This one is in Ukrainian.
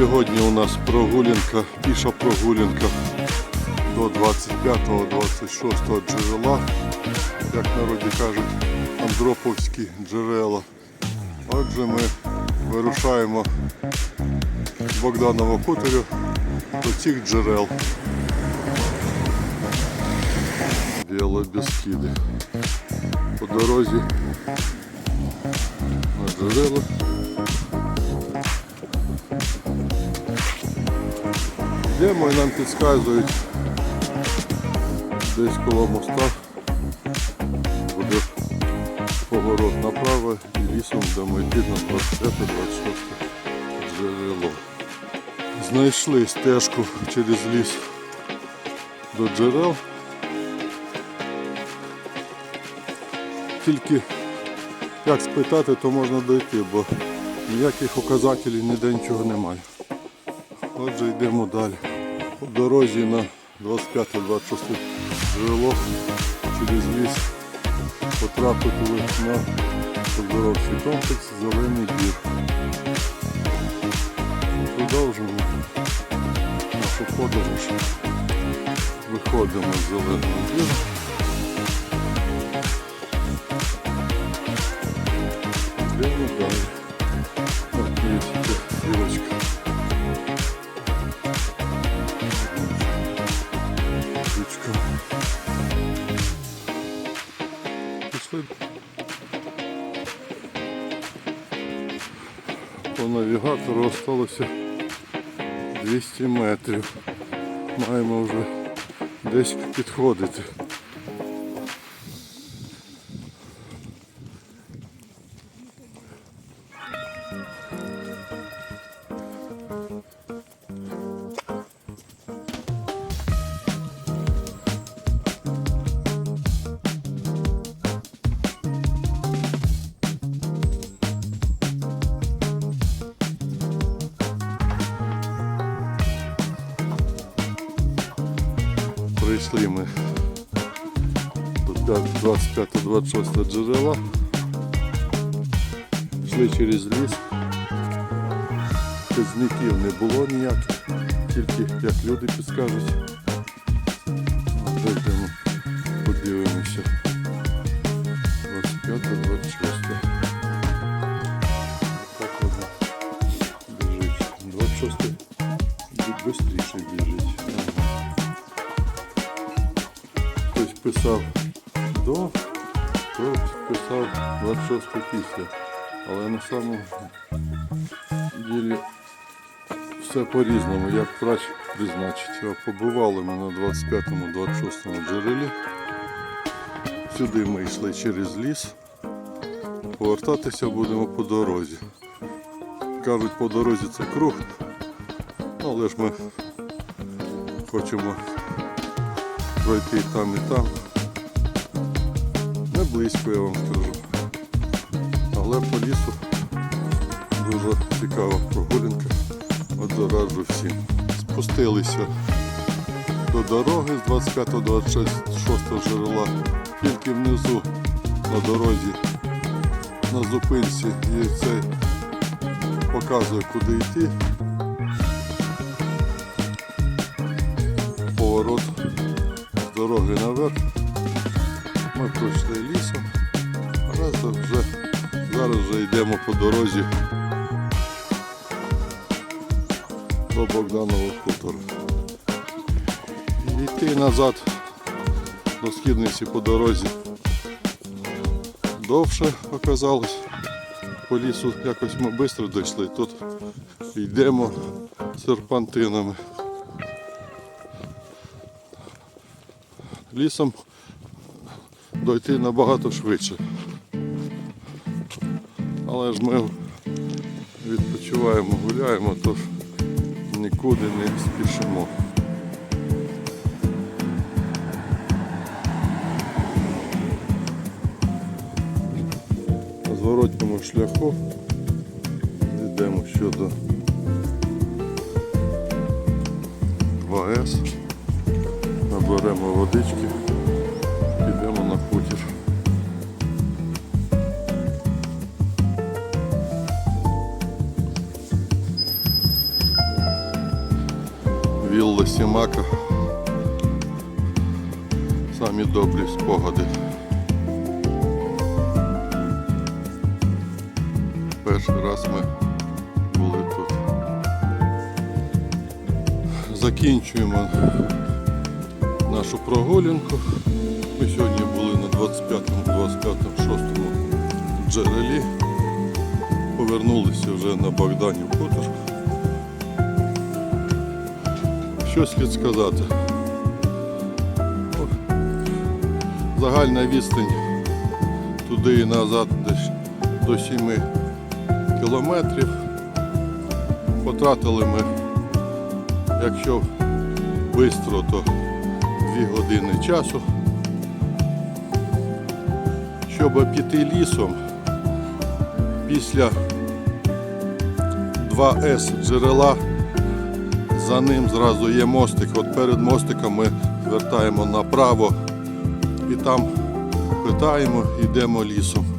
Сьогодні у нас прогулянка, піша прогулянка до 25-26 джерела, як народі кажуть, Андроповські джерела. Отже, ми вирушаємо з Богданового хуторю до цих джерел. Білобіскіди. По дорозі на джерела. Йдемо і нам підказують десь коло моста буде поворот направо і лісом будемо йти на 25-26 джерело. Знайшли стежку через ліс до джерел. Тільки як спитати, то можна дойти, бо ніяких указателів ніде нічого немає. Отже, йдемо далі. По дорозі на 25-26 джерело через ліс потрапили на оздоровчий комплекс Зелений Бір. Продовжуємо нашу подорож. Виходимо з Зеленого Біру. Йдемо далі. По навігатору осталося 200 метрів. Маємо вже десь підходити. Прийшли ми до 25-26 джерела. Йшли через ліс. Казників не було ніяких, тільки як люди підскажуть. Писав до, хтось писав 26 після. Але на самому ділі все по-різному, як врач призначить. Побували ми на 25-26 джерелі. Сюди ми йшли через ліс. Повертатися будемо по дорозі. Кажуть, по дорозі це круг, але ж ми хочемо пройти там і там. Не близько, я вам скажу. Але по лісу дуже цікава прогулянка. От зараджу всім. Спустилися до дороги з 25-26 джерела. Тільки внизу на дорозі, на зупинці є цей показує куди йти. Поворот з дороги наверх. Ми пройшли лісом. Раз вже, зараз вже йдемо по дорозі до Богданового хутора. Йти назад до східниці по дорозі довше оказалось. По лісу якось ми швидко дійшли. Тут йдемо серпантинами. Лісом дойти набагато швидше. Але ж ми відпочиваємо, гуляємо, тож нікуди не спішимо. На зворотньому шляху йдемо щодо ВАЕС, наберемо водички, області Мака. Самі добрі спогади. Перший раз ми були тут. Закінчуємо нашу прогулянку. Ми сьогодні були на 25-му, 25-му, 6-му джерелі. Повернулися вже на Богданів хутор. Що слід сказати? Загальна відстань туди і назад десь до 7 кілометрів. Потратили ми, якщо швидко, то 2 години часу. Щоб піти лісом після 2С джерела, за ним зразу є мостик. От перед мостиком ми звертаємо направо і там питаємо, йдемо лісом.